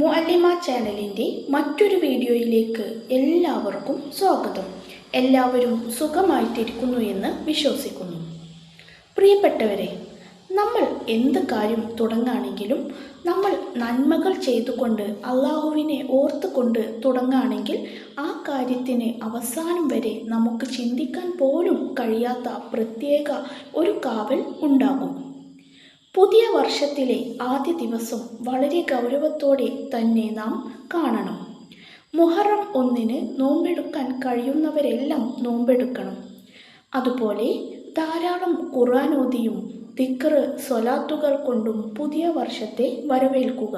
മുഅല്ലിമ ചാനലിന്റെ മറ്റൊരു വീഡിയോയിലേക്ക് എല്ലാവർക്കും സ്വാഗതം. എല്ലാവരും സുഖമായിട്ടിരിക്കുന്നു എന്ന് വിശ്വസിക്കുന്നു. പ്രിയപ്പെട്ടവരെ നമ്മൾ എന്ത് കാര്യം തുടങ്ങുകയാണെങ്കിലും നമ്മൾ നന്മകൾ ചെയ്തുകൊണ്ട് അള്ളാഹുവിനെ ഓർത്തുകൊണ്ട് തുടങ്ങുകയാണെങ്കിൽ ആ കാര്യത്തിന് അവസാനം വരെ നമുക്ക് ചിന്തിക്കാൻ പോലും കഴിയാത്ത പ്രത്യേക ഒരു കാവൽ ഉണ്ടാകും. പുതിയ വർഷത്തിലെ ആദ്യ ദിവസം വളരെ ഗൗരവത്തോടെ തന്നെ നാം കാണണം. മുഹറം ഒന്നിന് നോമ്പെടുക്കാൻ കഴിയുന്നവരെല്ലാം നോമ്പെടുക്കണം. അതുപോലെ ധാരാളം ഖുറാനോതിയും ദിക്റ് സ്വലാത്തുകൾ കൊണ്ടും പുതിയ വർഷത്തെ വരവേൽക്കുക.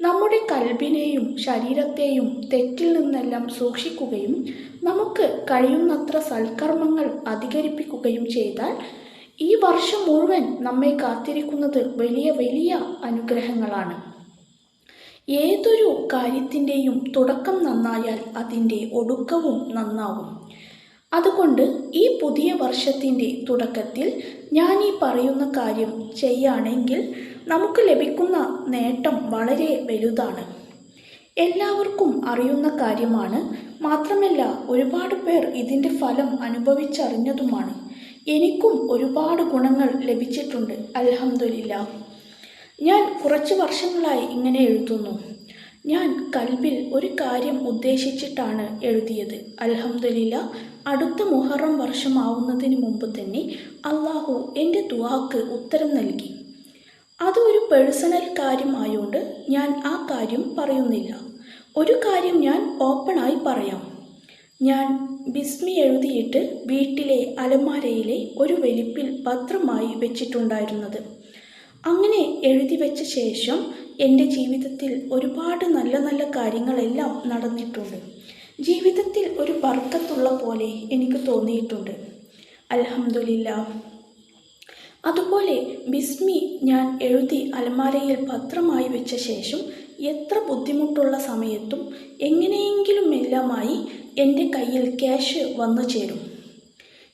നമ്മുടെ കൽബിനെയും ശരീരത്തെയും തെറ്റിൽ നിന്നെല്ലാം സൂക്ഷിക്കുകയും നമുക്ക് കഴിയുന്നത്ര സൽക്കർമ്മങ്ങൾ അധികരിപ്പിക്കുകയും ചെയ്താൽ ഈ വർഷം മുഴുവൻ നമ്മെ കാത്തിരിക്കുന്നത് വലിയ വലിയ അനുഗ്രഹങ്ങളാണ്. ഏതൊരു കാര്യത്തിന്റെയും തുടക്കം നന്നായാൽ അതിന്റെ ഒടുക്കവും നന്നാവും. അതുകൊണ്ട് ഈ പുതിയ വർഷത്തിന്റെ തുടക്കത്തിൽ ഞാൻ ഈ പറയുന്ന കാര്യം ചെയ്യുകയാണെങ്കിൽ നമുക്ക് ലഭിക്കുന്ന നേട്ടം വളരെ വലുതാണ്. എല്ലാവർക്കും അറിയുന്ന കാര്യമാണ്. മാത്രമല്ല ഒരുപാട് പേർ ഇതിന്റെ ഫലം അനുഭവിച്ചറിഞ്ഞതുമാണ്. എനിക്കും ഒരുപാട് ഗുണങ്ങൾ ലഭിച്ചിട്ടുണ്ട് അലഹമില്ല ഞാൻ കുറച്ച് വർഷങ്ങളായി ഇങ്ങനെ എഴുതുന്നു. ഞാൻ കൽബിൽ ഒരു കാര്യം ഉദ്ദേശിച്ചിട്ടാണ് എഴുതിയത്. അലഹമില്ല അടുത്ത മുഹറം വർഷമാവുന്നതിന് മുമ്പ് തന്നെ അള്ളാഹു എന്റെ ദുവാക്ക് ഉത്തരം നൽകി. അത് ഒരു പേഴ്സണൽ കാര്യമായോണ്ട് ഞാൻ ആ കാര്യം പറയുന്നില്ല. ഒരു കാര്യം ഞാൻ ഓപ്പണായി പറയാം. ഞാൻ ബിസ്മി എഴുതിയിട്ട് വീട്ടിലെ അലമാരയിലെ ഒരു വലിപ്പിൽ പത്രമായി വെച്ചിട്ടുണ്ടായിരുന്നത്. അങ്ങനെ എഴുതി വെച്ച ശേഷം എന്റെ ജീവിതത്തിൽ ഒരുപാട് നല്ല നല്ല കാര്യങ്ങളെല്ലാം നടന്നിട്ടുണ്ട്. ജീവിതത്തിൽ ഒരു ബർക്കത്തുള്ള പോലെ എനിക്ക് തോന്നിയിട്ടുണ്ട്. അലഹമുല്ല അതുപോലെ ബിസ്മി ഞാൻ എഴുതി അലമാരയിൽ പത്രമായി വെച്ച ശേഷം എത്ര ബുദ്ധിമുട്ടുള്ള സമയത്തും എങ്ങനെയെങ്കിലും എല്ലാമായി എന്റെ കയ്യിൽ ക്യാഷ് വന്നു ചേരും.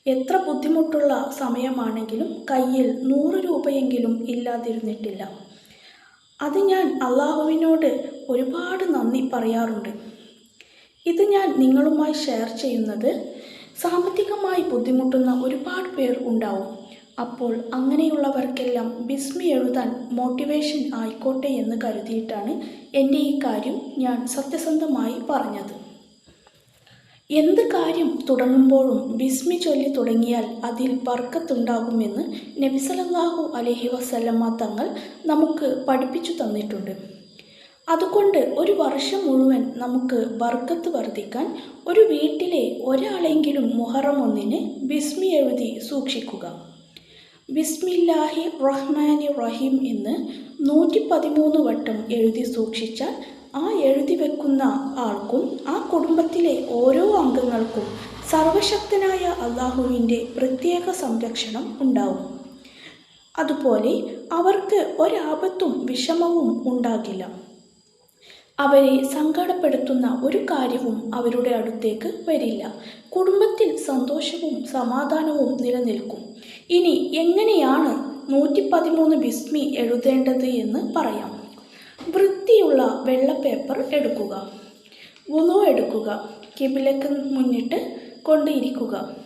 എത്ര ബുദ്ധിമുട്ടുള്ള സമയമാണെങ്കിലും കയ്യിൽ നൂറ് രൂപയെങ്കിലും ഇല്ലാതിരുന്നിട്ടില്ല. അത് ഞാൻ അള്ളാഹുവിനോട് ഒരുപാട് നന്ദി പറയാറുണ്ട്. ഇത് ഞാൻ നിങ്ങളുമായി ഷെയർ ചെയ്യുന്നത് സാമ്പത്തികമായി ബുദ്ധിമുട്ടുന്ന ഒരുപാട് പേർ ഉണ്ടാവും. അപ്പോൾ അങ്ങനെയുള്ളവർക്കെല്ലാം ബിസ്മി എഴുതാൻ മോട്ടിവേഷൻ ആയിക്കോട്ടെ എന്ന് കരുതിയിട്ടാണ് എന്റെ ഈ കാര്യം ഞാൻ സത്യസന്ധമായി പറഞ്ഞത്. എന്ത് കാര്യം തുടങ്ങുമ്പോഴും ബിസ്മി ചൊല്ലി തുടങ്ങിയാൽ അതിൽ ബർക്കത്തുണ്ടാകുമെന്ന് നബിസലല്ലാഹു അലഹി വസല്ലമ്മ തങ്ങൾ നമുക്ക് പഠിപ്പിച്ചു തന്നിട്ടുണ്ട്. അതുകൊണ്ട് ഒരു വർഷം മുഴുവൻ നമുക്ക് ബർക്കത്ത് വർദ്ധിക്കാൻ ഒരു വീട്ടിലെ ഒരാളെങ്കിലും മുഹറം ഒന്നിന് ബിസ്മി എഴുതി സൂക്ഷിക്കുക. ബിസ്മില്ലാഹി റഹ്മാനി റഹീം എന്ന് നൂറ്റി പതിമൂന്ന് വട്ടം എഴുതി സൂക്ഷിച്ചാൽ ആ എഴുതി വെക്കുന്ന ആൾക്കും ആ കുടുംബത്തിലെ ഓരോ അംഗങ്ങൾക്കും സർവശക്തനായ അള്ളാഹുവിന്റെ പ്രത്യേക സംരക്ഷണം ഉണ്ടാവും. അതുപോലെ അവർക്ക് ഒരാപത്തും വിഷമവും ഉണ്ടാകില്ല. അവരെ സങ്കടപ്പെടുത്തുന്ന ഒരു കാര്യവും അവരുടെ അടുത്തേക്ക് വരില്ല. കുടുംബത്തിൽ സന്തോഷവും സമാധാനവും നിലനിൽക്കും. ഇനി എങ്ങനെയാണ് നൂറ്റി പതിമൂന്ന് ബിസ്മി എഴുതേണ്ടത് എന്ന് പറയാം. വൃത്തിയുള്ള വെള്ള പേപ്പർ എടുക്കുക. വുളു എടുക്കുക. കിബിലക്ക് മുന്നിട്ട് കൊണ്ടിരിക്കുക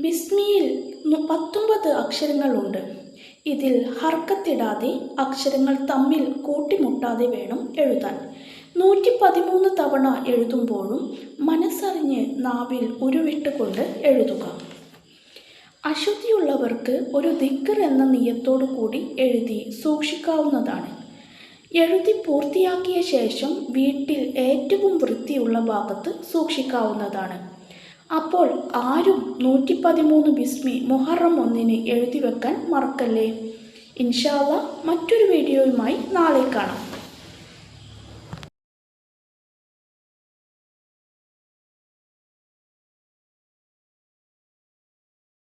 ബിസ്മിയിൽ പത്തൊമ്പത് അക്ഷരങ്ങളുണ്ട്. ഇതിൽ ഹർക്കത്തിടാതെ അക്ഷരങ്ങൾ തമ്മിൽ കൂട്ടിമുട്ടാതെ വേണം എഴുതാൻ. നൂറ്റി പതിമൂന്ന് തവണ എഴുതുമ്പോഴും മനസ്സറിഞ്ഞ് നാവിൽ ഉരുവിട്ടുകൊണ്ട് എഴുതുക. അശുദ്ധിയുള്ളവർക്ക് ഒരു ദിക്കർ എന്ന നിയത്തോടു കൂടി എഴുതി സൂക്ഷിക്കാവുന്നതാണ്. എഴുതി പൂർത്തിയാക്കിയ ശേഷം വീട്ടിൽ ഏറ്റവും വൃത്തിയുള്ള ഭാഗത്ത് സൂക്ഷിക്കാവുന്നതാണ്. അപ്പോൾ ആരും നൂറ്റി പതിമൂന്ന് ബിസ്മി മുഹറം ഒന്നിന് എഴുതി വെക്കാൻ മറക്കല്ലേ? ഇൻഷാല്ല മറ്റൊരു വീഡിയോയുമായി നാളെ കാണാം.